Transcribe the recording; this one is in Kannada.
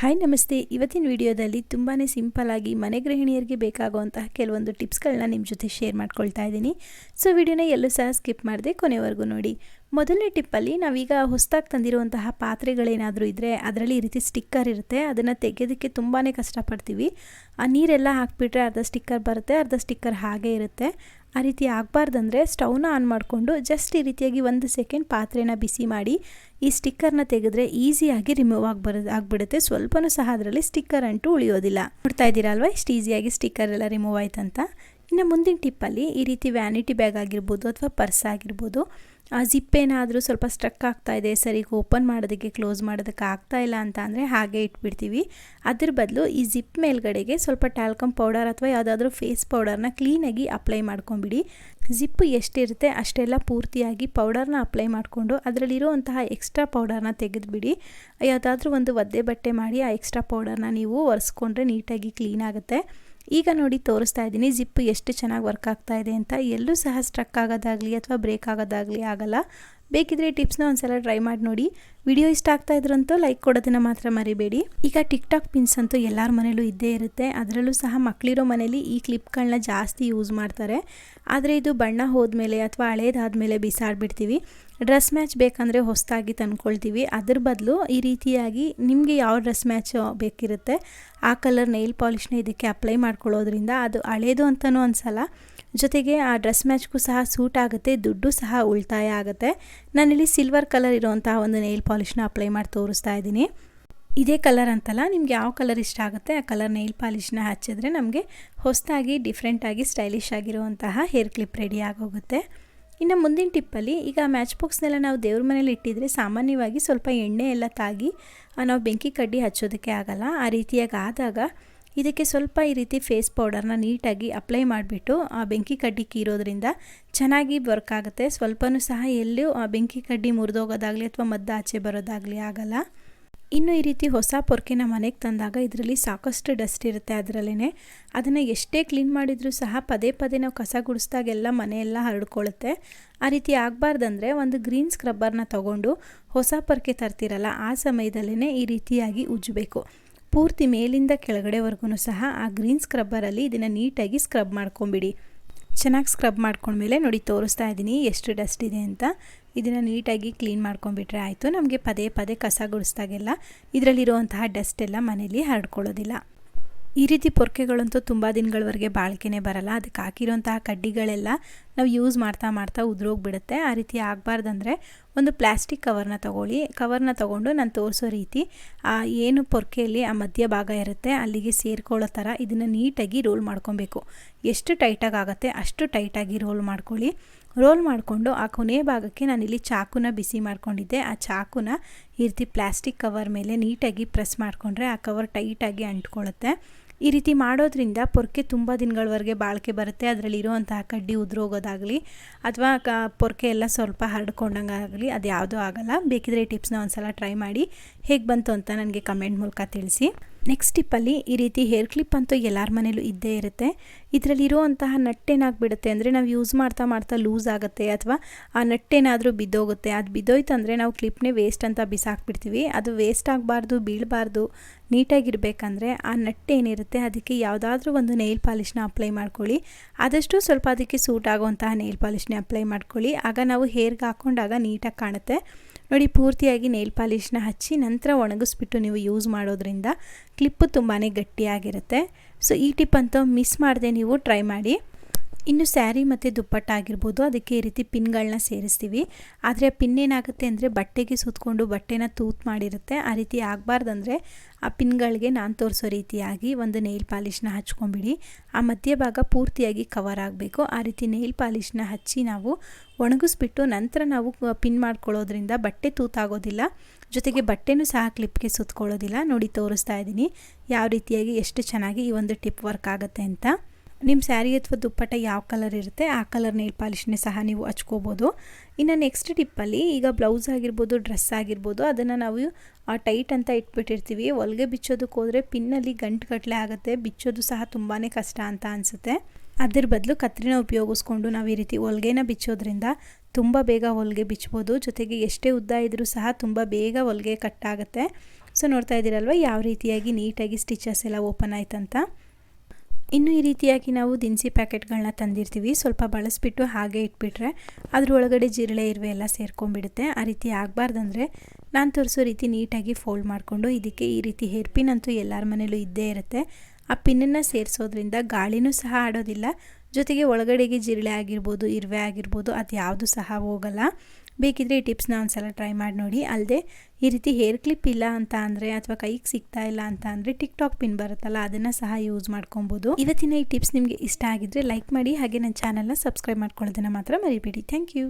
ಹಾಯ್ ನಮಸ್ತೆ. ಇವತ್ತಿನ ವಿಡಿಯೋದಲ್ಲಿ ತುಂಬಾ ಸಿಂಪಲ್ಲಾಗಿ ಮನೆ ಗೃಹಿಣಿಯರಿಗೆ ಬೇಕಾಗುವಂತಹ ಕೆಲವೊಂದು ಟಿಪ್ಸ್ಗಳನ್ನ ನಿಮ್ಮ ಜೊತೆ ಶೇರ್ ಮಾಡ್ಕೊಳ್ತಾ ಇದ್ದೀನಿ. ಸೊ ವಿಡಿಯೋನ ಎಲ್ಲೂ ಸಹ ಸ್ಕಿಪ್ ಮಾಡದೆ ಕೊನೆವರೆಗೂ ನೋಡಿ. ಮೊದಲನೇ ಟಿಪ್ಪಲ್ಲಿ ನಾವೀಗ ಹೊಸದಾಗಿ ತಂದಿರುವಂತಹ ಪಾತ್ರೆಗಳೇನಾದರೂ ಇದ್ದರೆ ಅದರಲ್ಲಿ ಈ ರೀತಿ ಸ್ಟಿಕ್ಕರ್ ಇರುತ್ತೆ. ಅದನ್ನು ತೆಗೆಯೋದಕ್ಕೆ ತುಂಬಾ ಕಷ್ಟಪಡ್ತೀವಿ. ಆ ನೀರೆಲ್ಲ ಹಾಕಿಬಿಟ್ರೆ ಅರ್ಧ ಸ್ಟಿಕ್ಕರ್ ಬರುತ್ತೆ, ಅರ್ಧ ಸ್ಟಿಕ್ಕರ್ ಹಾಗೇ ಇರುತ್ತೆ. ಆ ರೀತಿ ಆಗಬಾರ್ದಂದ್ರೆ ಸ್ಟವ್ನ ಆನ್ ಮಾಡಿಕೊಂಡು ಜಸ್ಟ್ ಈ ರೀತಿಯಾಗಿ ಒಂದು ಸೆಕೆಂಡ್ ಪಾತ್ರೆನ ಬಿಸಿ ಮಾಡಿ ಈ ಸ್ಟಿಕ್ಕರ್ನ ತೆಗೆದ್ರೆ ಈಸಿಯಾಗಿ ರಿಮೂವ್ ಆಗಿ ಬರೋದು ಆಗಿಬಿಡುತ್ತೆ. ಸ್ವಲ್ಪನೂ ಸಹ ಅದರಲ್ಲಿ ಸ್ಟಿಕ್ಕರ್ ಅಂಟು ಉಳಿಯೋದಿಲ್ಲ. ನೋಡ್ತಾ ಇದ್ದೀರಾ ಅಲ್ವಾ? ಇಷ್ಟು ಈಸಿಯಾಗಿ ಸ್ಟಿಕ್ಕರ್ ಎಲ್ಲ ರಿಮೂವ್ ಆಯ್ತಂತ. ಇನ್ನು ಮುಂದಿನ ಟಿಪ್ಪಲ್ಲಿ ಈ ರೀತಿ ವ್ಯಾನಿಟಿ ಬ್ಯಾಗ್ ಆಗಿರ್ಬೋದು ಅಥವಾ ಪರ್ಸ್ ಆಗಿರ್ಬೋದು ಆ ಜಿಪ್ ಏನಾದರೂ ಸ್ವಲ್ಪ ಸ್ಟ್ರಕ್ ಆಗ್ತಾ ಇದೆ, ಸರಿ ಓಪನ್ ಮಾಡೋದಕ್ಕೆ ಕ್ಲೋಸ್ ಮಾಡೋದಕ್ಕೆ ಆಗ್ತಾ ಇಲ್ಲ ಅಂತ ಅಂದರೆ ಹಾಗೆ ಇಟ್ಬಿಡ್ತೀವಿ. ಅದ್ರ ಬದಲು ಈ ಜಿಪ್ ಮೇಲ್ಗಡೆಗೆ ಸ್ವಲ್ಪ ಟ್ಯಾಲ್ಕಮ್ ಪೌಡರ್ ಅಥವಾ ಯಾವುದಾದ್ರೂ ಫೇಸ್ ಪೌಡರ್ನ ಕ್ಲೀನಾಗಿ ಅಪ್ಲೈ ಮಾಡ್ಕೊಂಬಿಡಿ. ಜಿಪ್ಪು ಎಷ್ಟಿರುತ್ತೆ ಅಷ್ಟೆಲ್ಲ ಪೂರ್ತಿಯಾಗಿ ಪೌಡರ್ನ ಅಪ್ಲೈ ಮಾಡಿಕೊಂಡು ಅದರಲ್ಲಿರುವಂತಹ ಎಕ್ಸ್ಟ್ರಾ ಪೌಡರ್ನ ತೆಗೆದುಬಿಡಿ. ಯಾವುದಾದ್ರೂ ಒಂದು ಒದ್ದೆ ಬಟ್ಟೆ ಮಾಡಿ ಆ ಎಕ್ಸ್ಟ್ರಾ ಪೌಡರ್ನ ನೀವು ಒರೆಸ್ಕೊಂಡ್ರೆ ನೀಟಾಗಿ ಕ್ಲೀನ್ ಆಗುತ್ತೆ. ಈಗ ನೋಡಿ ತೋರಿಸ್ತಾ ಇದ್ದೀನಿ. ಜಿಪ್ ಎಷ್ಟು ಚೆನ್ನಾಗಿ ವರ್ಕ್ ಆಗ್ತಾ ಇದೆ ಅಂತ. ಎಲ್ಲೂ ಸಹ ಸ್ಟ್ರಕ್ ಆಗೋದಾಗಲಿ ಅಥವಾ ಬ್ರೇಕ್ ಆಗೋದಾಗಲಿ ಆಗಲ್ಲ. ಬೇಕಿದ್ರೆ ಟಿಪ್ಸ್ನ ಒಂದ್ಸಲ ಟ್ರೈ ಮಾಡಿ ನೋಡಿ. ವಿಡಿಯೋ ಇಷ್ಟ ಆಗ್ತಾ ಇದ್ರಂತೂ ಲೈಕ್ ಕೊಡೋದನ್ನ ಮಾತ್ರ ಮರಿಬೇಡಿ. ಈಗ ಟಿಕ್ ಟಾಕ್ ಪಿನ್ಸ್ ಅಂತೂ ಎಲ್ಲರ ಮನೇಲೂ ಇದ್ದೇ ಇರುತ್ತೆ. ಅದರಲ್ಲೂ ಸಹ ಮಕ್ಕಳಿರೋ ಮನೇಲಿ ಈ ಕ್ಲಿಪ್ಗಳನ್ನ ಜಾಸ್ತಿ ಯೂಸ್ ಮಾಡ್ತಾರೆ. ಆದರೆ ಇದು ಬಣ್ಣ ಹೋದ್ಮೇಲೆ ಅಥವಾ ಹಳೇದಾದ್ಮೇಲೆ ಬಿಸಾಡ್ಬಿಡ್ತೀವಿ. ಡ್ರೆಸ್ ಮ್ಯಾಚ್ ಬೇಕಂದರೆ ಹೊಸದಾಗಿ ತಂದ್ಕೊಳ್ತೀವಿ. ಅದ್ರ ಬದಲು ಈ ರೀತಿಯಾಗಿ ನಿಮಗೆ ಯಾವ ಡ್ರೆಸ್ ಮ್ಯಾಚ್ ಬೇಕಿರುತ್ತೆ, ಆ ಕಲರ್, ನೈಲ್ ಪಾಲಿಷ್ನ ಇದಕ್ಕೆ ಅಪ್ಲೈ ಮಾಡ್ಕೊಳ್ಳೋದ್ರಿಂದ ಅದು ಹಳೇದು ಅಂತಲೂ ಅನ್ಸಲ್ಲ. ಜೊತೆಗೆ ಆ ಡ್ರೆಸ್ ಮ್ಯಾಚ್ಗೂ ಸಹ ಸೂಟ್ ಆಗುತ್ತೆ, ದುಡ್ಡು ಸಹ ಉಳಿತಾಯ ಆಗುತ್ತೆ. ನಾನಿಲ್ಲಿ ಸಿಲ್ವರ್ ಕಲರ್ ಇರುವಂತಹ ಒಂದು ನೈಲ್ ಪಾಲಿಷ್ನ ಅಪ್ಲೈ ಮಾಡಿ ತೋರಿಸ್ತಾ ಇದ್ದೀನಿ. ಇದೇ ಕಲರ್ ಅಂತಲ್ಲ, ನಿಮ್ಗೆ ಯಾವ ಕಲರ್ ಇಷ್ಟ ಆಗುತ್ತೆ, ಆ ಕಲರ್ ನೈಲ್ ಪಾಲಿಷ್ನ ಹಚ್ಚಿದ್ರೆ ನಮಗೆ ಹೊಸದಾಗಿ ಡಿಫ್ರೆಂಟಾಗಿ ಸ್ಟೈಲಿಶ್ ಆಗಿರುವಂತಹ ಹೇರ್ ಕ್ಲಿಪ್ ರೆಡಿ ಆಗೋಗುತ್ತೆ. ಇನ್ನು ಮುಂದಿನ ಟಿಪ್ಪಲ್ಲಿ, ಈಗ ಮ್ಯಾಚ್ ಬಾಕ್ಸ್ನೆಲ್ಲ ನಾವು ದೇವ್ರ ಮನೇಲಿ ಇಟ್ಟಿದ್ರೆ ಸಾಮಾನ್ಯವಾಗಿ ಸ್ವಲ್ಪ ಎಣ್ಣೆ ಎಲ್ಲ ತಾಗಿ ನಾವು ಬೆಂಕಿ ಕಡ್ಡಿ ಹಚ್ಚೋದಕ್ಕೆ ಆಗಲ್ಲ. ಆ ರೀತಿಯಾಗಿ ಆದಾಗ ಇದಕ್ಕೆ ಸ್ವಲ್ಪ ಈ ರೀತಿ ಫೇಸ್ ಪೌಡರ್ನ ನೀಟಾಗಿ ಅಪ್ಲೈ ಮಾಡಿಬಿಟ್ಟು ಆ ಬೆಂಕಿ ಕಡ್ಡಿ ಕೀರೋದ್ರಿಂದ ಚೆನ್ನಾಗಿ ವರ್ಕ್ ಆಗುತ್ತೆ. ಸ್ವಲ್ಪನೂ ಸಹ ಎಲ್ಲೂ ಆ ಬೆಂಕಿ ಕಡ್ಡಿ ಮುರಿದೋಗೋದಾಗಲಿ ಅಥವಾ ಮದ್ದ ಆಚೆ ಬರೋದಾಗಲಿ ಆಗಲ್ಲ. ಇನ್ನು ಈ ರೀತಿ ಹೊಸ ಪೊರ್ಕೆನ ಮನೆಗೆ ತಂದಾಗ ಇದರಲ್ಲಿ ಸಾಕಷ್ಟು ಡಸ್ಟ್ ಇರುತ್ತೆ ಅದರಲ್ಲೇ ಅದನ್ನು ಎಷ್ಟೇ ಕ್ಲೀನ್ ಮಾಡಿದರೂ ಸಹ ಪದೇ ಪದೇ ನಾವು ಕಸ ಗುಡಿಸ್ದಾಗೆಲ್ಲ ಮನೆಯೆಲ್ಲ ಹರಡ್ಕೊಳ್ಳುತ್ತೆ ಆ ರೀತಿ ಆಗಬಾರ್ದಂದ್ರೆ ಒಂದು ಗ್ರೀನ್ ಸ್ಕ್ರಬ್ಬರ್ನ ತಗೊಂಡು ಹೊಸ ಪೊರ್ಕೆ ತರ್ತಿರಲ್ಲ, ಆ ಸಮಯದಲ್ಲೇ ಈ ರೀತಿಯಾಗಿ ಉಜ್ಜಬೇಕು. ಪೂರ್ತಿ ಮೇಲಿಂದ ಕೆಳಗಡೆವರೆಗೂ ಸಹ ಆ ಗ್ರೀನ್ ಸ್ಕ್ರಬ್ಬರಲ್ಲಿ ಇದನ್ನು ನೀಟಾಗಿ ಸ್ಕ್ರಬ್ ಮಾಡ್ಕೊಂಬಿಡಿ. ಚೆನ್ನಾಗಿ ಸ್ಕ್ರಬ್ ಮಾಡ್ಕೊಂಡ್ಮೇಲೆ ನೋಡಿ ತೋರಿಸ್ತಾ ಇದ್ದೀನಿ ಎಷ್ಟು ಡಸ್ಟ್ ಇದೆ ಅಂತ. ಇದನ್ನು ನೀಟಾಗಿ ಕ್ಲೀನ್ ಮಾಡ್ಕೊಂಡ್ಬಿಟ್ರೆ ಆಯಿತು. ನಮಗೆ ಪದೇ ಪದೇ ಕಸ ಗುಡಿಸ್ದಾಗೆಲ್ಲ ಇದರಲ್ಲಿರುವಂತಹ ಡಸ್ಟ್ ಎಲ್ಲ ಮನೇಲಿ ಹರಡ್ಕೊಳ್ಳೋದಿಲ್ಲ. ಈ ರೀತಿ ಪೊರ್ಕೆಗಳಂತೂ ತುಂಬ ದಿನಗಳವರೆಗೆ ಬಾಳಿಕೆನೇ ಬರಲ್ಲ. ಅದಕ್ಕೆ ಹಾಕಿರೋಂತಹ ಕಡ್ಡಿಗಳೆಲ್ಲ ನಾವು ಯೂಸ್ ಮಾಡ್ತಾ ಮಾಡ್ತಾ ಉದುರೋಗ್ಬಿಡುತ್ತೆ. ಆ ರೀತಿ ಆಗಬಾರ್ದಂದ್ರೆ ಒಂದು ಪ್ಲಾಸ್ಟಿಕ್ ಕವರ್ನ ತೊಗೊಳ್ಳಿ. ಕವರ್ನ ತೊಗೊಂಡು ನಾನು ತೋರಿಸೋ ರೀತಿ, ಆ ಏನು ಪೊರ್ಕೆಯಲ್ಲಿ ಆ ಮಧ್ಯ ಭಾಗ ಇರುತ್ತೆ, ಅಲ್ಲಿಗೆ ಸೇರ್ಕೊಳ್ಳೋ ಥರ ಇದನ್ನು ನೀಟಾಗಿ ರೋಲ್ ಮಾಡ್ಕೊಬೇಕು. ಎಷ್ಟು ಟೈಟಾಗಿ ಆಗುತ್ತೆ ಅಷ್ಟು ಟೈಟಾಗಿ ರೋಲ್ ಮಾಡ್ಕೊಳ್ಳಿ. ರೋಲ್ ಮಾಡಿಕೊಂಡು ಆ ಕೊನೆಯ ಭಾಗಕ್ಕೆ ನಾನಿಲ್ಲಿ ಚಾಕುನ ಬಿಸಿ ಮಾಡ್ಕೊಂಡಿದ್ದೆ. ಆ ಚಾಕುನ ಈ ರೀತಿ ಪ್ಲಾಸ್ಟಿಕ್ ಕವರ್ ಮೇಲೆ ನೀಟಾಗಿ ಪ್ರೆಸ್ ಮಾಡಿಕೊಂಡ್ರೆ ಆ ಕವರ್ ಟೈಟಾಗಿ ಅಂಟ್ಕೊಳ್ಳುತ್ತೆ. ಈ ರೀತಿ ಮಾಡೋದ್ರಿಂದ ಪೊರ್ಕೆ ತುಂಬ ದಿನಗಳವರೆಗೆ ಬಾಳಿಕೆ ಬರುತ್ತೆ. ಅದರಲ್ಲಿ ಇರುವಂತಹ ಕಡ್ಡಿ ಉದುರೋಗೋದಾಗಲಿ ಅಥವಾ ಕ ಪೊರ್ಕೆ ಎಲ್ಲ ಸ್ವಲ್ಪ ಹರಡ್ಕೊಂಡಂಗೆ ಆಗಲಿ ಅದು ಯಾವುದೂ ಆಗಲ್ಲ. ಬೇಕಿದ್ರೆ ಈ ಟಿಪ್ಸ್ನ ಒಂದ್ಸಲ ಟ್ರೈ ಮಾಡಿ ಹೇಗೆ ಬಂತು ಅಂತ ನನಗೆ ಕಮೆಂಟ್ ಮೂಲಕ ತಿಳಿಸಿ. ನೆಕ್ಸ್ಟ್ ಟಿಪ್ಪಲ್ಲಿ ಈ ರೀತಿ ಹೇರ್ ಕ್ಲಿಪ್ ಅಂತೂ ಎಲ್ಲರ ಮನೇಲೂ ಇದ್ದೇ ಇರುತ್ತೆ. ಇದರಲ್ಲಿರುವಂತಹ ನಟ್ಟೇನಾಗ್ಬಿಡುತ್ತೆ ಅಂದರೆ ನಾವು ಯೂಸ್ ಮಾಡ್ತಾ ಮಾಡ್ತಾ ಲೂಸ್ ಆಗುತ್ತೆ ಅಥವಾ ಆ ನಟ್ಟೇನಾದರೂ ಬಿದ್ದೋಗುತ್ತೆ. ಅದು ಬಿದ್ದೋಯ್ತಂದರೆ ನಾವು ಕ್ಲಿಪ್ನೇ ವೇಸ್ಟ್ ಅಂತ ಬಿಸಾಕ್ಬಿಡ್ತೀವಿ. ಅದು ವೇಸ್ಟ್ ಆಗಬಾರ್ದು, ಬೀಳಬಾರ್ದು, ನೀಟಾಗಿರಬೇಕಂದ್ರೆ ಆ ನಟ್ಟೇನಿರುತ್ತೆ ಅದಕ್ಕೆ ಯಾವುದಾದ್ರೂ ಒಂದು ನೈಲ್ ಪಾಲಿಷ್ನ ಅಪ್ಲೈ ಮಾಡ್ಕೊಳ್ಳಿ. ಆದಷ್ಟು ಸ್ವಲ್ಪ ಅದಕ್ಕೆ ಸೂಟ್ ಆಗುವಂತಹ ನೈಲ್ ಪಾಲಿಶ್ನೇ ಅಪ್ಲೈ ಮಾಡ್ಕೊಳ್ಳಿ. ಆಗ ನಾವು ಹೇರ್ಗೆ ಹಾಕ್ಕೊಂಡಾಗ ನೀಟಾಗಿ ಕಾಣುತ್ತೆ. ನೋಡಿ, ಪೂರ್ತಿಯಾಗಿ ನೇಲ್ ಪಾಲಿಷ್ನ ಹಚ್ಚಿ ನಂತರ ಒಣಗಿಸ್ಬಿಟ್ಟು ನೀವು ಯೂಸ್ ಮಾಡೋದ್ರಿಂದ ಕ್ಲಿಪ್ಪು ತುಂಬಾ ಗಟ್ಟಿಯಾಗಿರುತ್ತೆ. ಸೊ ಈ ಟಿಪ್ ಅಂತೂ ಮಿಸ್ ಮಾಡದೆ ನೀವು ಟ್ರೈ ಮಾಡಿ. ಇನ್ನು ಸ್ಯಾರಿ ಮತ್ತು ದುಪ್ಪಟ್ಟ ಆಗಿರ್ಬೋದು, ಅದಕ್ಕೆ ಈ ರೀತಿ ಪಿನ್ಗಳನ್ನ ಸೇರಿಸ್ತೀವಿ. ಆದರೆ ಆ ಪಿನ್ ಏನಾಗುತ್ತೆ ಅಂದರೆ ಬಟ್ಟೆಗೆ ಸುತ್ತಕೊಂಡು ಬಟ್ಟೆನ ತೂತ್ ಮಾಡಿರುತ್ತೆ. ಆ ರೀತಿ ಆಗಬಾರ್ದಂದ್ರೆ ಆ ಪಿನ್ಗಳಿಗೆ ನಾನು ತೋರಿಸೋ ರೀತಿಯಾಗಿ ಒಂದು ನೇಲ್ ಪಾಲಿಷ್ನ ಹಚ್ಕೊಂಬಿಡಿ. ಆ ಮಧ್ಯಭಾಗ ಪೂರ್ತಿಯಾಗಿ ಕವರ್ ಆಗಬೇಕು. ಆ ರೀತಿ ನೇಲ್ ಪಾಲಿಷ್ನ ಹಚ್ಚಿ ನಾವು ಒಣಗಿಸ್ಬಿಟ್ಟು ನಂತರ ನಾವು ಪಿನ್ ಮಾಡ್ಕೊಳ್ಳೋದ್ರಿಂದ ಬಟ್ಟೆ ತೂತಾಗೋದಿಲ್ಲ. ಜೊತೆಗೆ ಬಟ್ಟೆನೂ ಸಹ ಕ್ಲಿಪ್ಗೆ ಸುತ್ತಕೊಳ್ಳೋದಿಲ್ಲ ನೋಡಿ ತೋರಿಸ್ತಾ ಇದ್ದೀನಿ. ಯಾವ ರೀತಿಯಾಗಿ ಎಷ್ಟು ಚೆನ್ನಾಗಿ ಈ ಒಂದು ಟಿಪ್ ವರ್ಕ್ ಆಗುತ್ತೆ ಅಂತ. ನಿಮ್ಮ ಸ್ಯಾರಿ ಅಥವಾ ದುಪ್ಪಟ್ಟ ಯಾವ ಕಲರ್ ಇರುತ್ತೆ ಆ ಕಲರ್ ನೇಲ್ ಪಾಲಿಷ್ನೇ ಸಹ ನೀವು ಹಚ್ಕೋಬೋದು. ಇನ್ನು ನೆಕ್ಸ್ಟ್ ಟಿಪ್ಪಲ್ಲಿ ಈಗ ಬ್ಲೌಸ್ ಆಗಿರ್ಬೋದು ಡ್ರೆಸ್ ಆಗಿರ್ಬೋದು, ಅದನ್ನು ನಾವು ಟೈಟ್ ಅಂತ ಇಟ್ಬಿಟ್ಟಿರ್ತೀವಿ. ಹೊಲಿಗೆ ಬಿಚ್ಚೋದಕ್ಕೆ ಹೋದರೆ ಪಿನ್ನಲ್ಲಿ ಗಂಟುಗಟ್ಟಲೆ ಆಗುತ್ತೆ, ಬಿಚ್ಚೋದು ಸಹ ತುಂಬಾ ಕಷ್ಟ ಅಂತ ಅನಿಸುತ್ತೆ. ಅದ್ರ ಬದಲು ಕತ್ರಿನ ಉಪಯೋಗಿಸ್ಕೊಂಡು ನಾವು ಈ ರೀತಿ ಹೊಲಿಗೆನ ಬಿಚ್ಚೋದ್ರಿಂದ ತುಂಬ ಬೇಗ ಹೊಲಿಗೆ ಬಿಚ್ಬೋದು. ಜೊತೆಗೆ ಎಷ್ಟೇ ಉದ್ದ ಇದ್ದರೂ ಸಹ ತುಂಬ ಬೇಗ ಹೊಲಿಗೆ ಕಟ್ಟಾಗುತ್ತೆ ಸೊ ನೋಡ್ತಾ ಇದ್ದೀರಲ್ವ, ಯಾವ ರೀತಿಯಾಗಿ ನೀಟಾಗಿ ಸ್ಟಿಚಸ್ ಎಲ್ಲ ಓಪನ್ ಆಯ್ತಂತ? ಇನ್ನು ಈ ರೀತಿಯಾಗಿ ನಾವು ದಿನಸಿ ಪ್ಯಾಕೆಟ್ಗಳನ್ನ ತಂದಿರ್ತೀವಿ. ಸ್ವಲ್ಪ ಬಳಸಿಬಿಟ್ಟು ಹಾಗೆ ಇಟ್ಬಿಟ್ರೆ ಅದರೊಳಗಡೆ ಜಿರಳೆ, ಇರುವೆ ಎಲ್ಲ ಸೇರ್ಕೊಂಡ್ಬಿಡುತ್ತೆ. ಆ ರೀತಿ ಆಗಬಾರ್ದಂದ್ರೆ ನಾನು ತೋರಿಸೋ ರೀತಿ ನೀಟಾಗಿ ಫೋಲ್ಡ್ ಮಾಡಿಕೊಂಡು ಇದಕ್ಕೆ ಈ ರೀತಿ ಹೇರ್ ಪಿನ್ ಅಂತೂ ಎಲ್ಲರ ಮನೇಲೂ ಇದ್ದೇ ಇರುತ್ತೆ. ಆ ಪಿನ್ನನ್ನು ಸೇರಿಸೋದ್ರಿಂದ ಗಾಳಿನೂ ಸಹ ಆಡೋದಿಲ್ಲ. ಜೊತೆಗೆ ಒಳಗಡೆಗೆ ಜಿರಳೆ ಆಗಿರ್ಬೋದು, ಇರುವೆ ಆಗಿರ್ಬೋದು ಅದು ಯಾವುದು ಸಹ ಹೋಗಲ್ಲ. ಬೇಕಿದ್ರೆ ಈ ಟಿಪ್ಸ್ನ ಒಂದ್ಸಲ ಟ್ರೈ ಮಾಡಿ ನೋಡಿ. ಅಲ್ಲದೆ ಈ ರೀತಿ ಹೇರ್ ಕ್ಲಿಪ್ ಇಲ್ಲ ಅಂತ ಅಂದರೆ ಅಥವಾ ಕೈಗೆ ಸಿಗ್ತಾ ಇಲ್ಲ ಅಂತ ಅಂದರೆ ಟಿಕ್ ಟಾಕ್ ಪಿನ್ ಬರುತ್ತಲ್ಲ, ಅದನ್ನು ಸಹ ಯೂಸ್ ಮಾಡ್ಕೊಬೋದು. ಇವತ್ತಿನ ಈ ಟಿಪ್ಸ್ ನಿಮಗೆ ಇಷ್ಟ ಆಗಿದ್ರೆ ಲೈಕ್ ಮಾಡಿ, ಹಾಗೆ ನನ್ನ ಚಾನಲ್ನ ಸಬ್ಸ್ಕ್ರೈಬ್ ಮಾಡ್ಕೊಳ್ಳೋದನ್ನು ಮಾತ್ರ ಮರಿಬೇಡಿ. Thank you